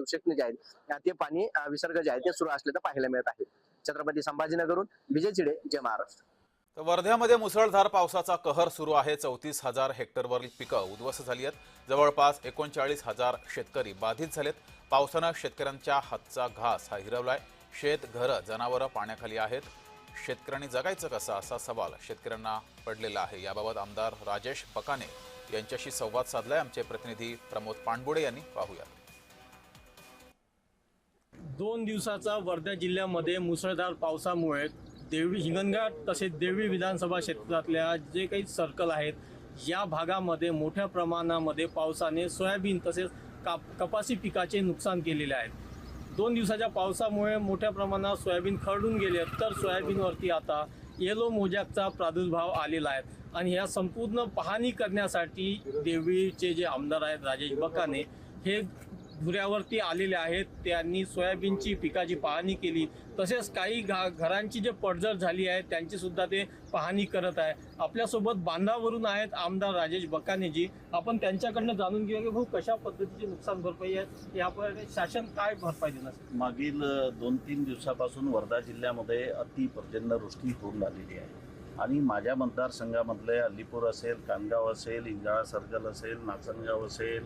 क्युसेकने जे आहेत ते पाणी विसर्ग जे आहे ते सुरू असल्याचं पाहायला मिळत आहे. छत्रपती संभाजीनगरून विजय चिडे जय महाराष्ट्र. तर वर्ध्यामध्ये मुसळधार पावसाचा कहर सुरू आहे. चौतीस हजार हेक्टरवरील पिकं उद्ध्वस्त झाली आहेत. जवळपास एकोणचाळीस हजार शेतकरी बाधित झालेत. पावसानं शेतकऱ्यांच्या हातचा घास हा हिरवलाय. शेत घरं जनावरं पाण्याखाली आहेत. शेतकऱ्यांनी जगायचं कसं असा सवाल शेतकऱ्यांना पडलेला आहे. याबाबत आमदार राजेश बकाने यांच्याशी संवाद साधलाय. आमचे प्रतिनिधी प्रमोद पाणबुडे यांनी पाहूयात. दोन दिवसाचा वर्धा जिल्ह्यामध्ये मुसळधार पावसामुळे देवी हिंगणघाट तसेच देवी विधानसभा क्षेत्रातल्या जे काही सर्कल आहेत या भागामध्ये मोठ्या प्रमाणामध्ये पावसाने सोयाबीन तसेच काप कपासी पिकाचे नुकसान केलेले आहे. दोन दिवसाच्या पावसामुळे मोठ्या प्रमाणात सोयाबीन खरडून गेले तर सोयाबीनवरती आता येलो मोजॅकचा प्रादुर्भाव आलेला आहे आणि ह्या संपूर्ण पाहणी करण्यासाठी देवीचे जे आमदार आहेत राजेश बकाने हे धुऱ्यावरती आलेले आहेत. त्यांनी सोयाबीनची पिकाची पाहणी केली. तसेच काही घा घरांची जे पडझड झाली आहे त्यांची सुद्धा ते पाहणी करत आहे. आपल्यासोबत बांधावरून आहेत आमदार राजेश बकानेजी. आपण त्यांच्याकडनं जाणून घेऊया की भाऊ कशा पद्धतीची नुकसान भरपाई आहे? यापुढे शासन काय भरपाई देणार? मागील दोन तीन दिवसापासून वर्धा जिल्ह्यामध्ये अति पर्जन्यवृष्टी होऊन आलेली आहे. आणि माझ्या मतदारसंघामधले अलीपूर असेल कानगाव असेल इंजाळा सर्कल असेल नाचनगाव असेल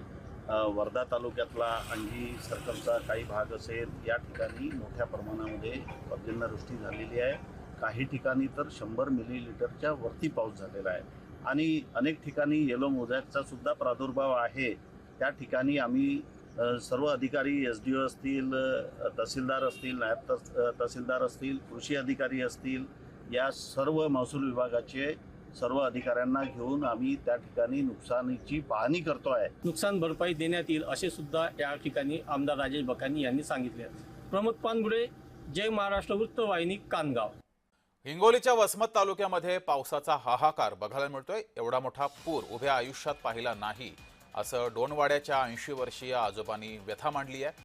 वर्धा तालुक्यातला अंगी सर्कलचा काही भाग असेल या ठिकाणी मोठ्या प्रमाणामध्ये पर्जन्यवृष्टी झालेली आहे. काही ठिकाणी तर शंभर मिलीलिटरच्या वरती पाऊस झालेला आहे. आणि अनेक ठिकाणी येलो मोझॅकचा सुद्धा प्रादुर्भाव आहे. त्या ठिकाणी आम्ही सर्व अधिकारी एस डी ओ असतील तहसीलदार असतील नायब तस तहसीलदार असतील कृषी अधिकारी असतील या सर्व महसूल विभागाचे सर्व अधिकाऱ्यांना घेऊन आम्ही त्या ठिकाणी नुकसानीची पाहणी करतो आहे नुकसान भरपाई देण्यात येईल असे सुद्धा या ठिकाणी आमदार राजेश बकानी यांनी सांगितले. प्रमोद पानगुडे जय महाराष्ट्र वृत्तवाहिनी कानगाव. हिंगोलीच्या वसमत तालुक्यामध्ये पावसाचा हाहाकार बघायला मिळतोय. एवढा मोठा पूर उभ्या आयुष्यात पाहिला नाही असं डोणवाड्याच्या ऐंशी वर्षीय आजोबांनी व्यथा मांडली आहे.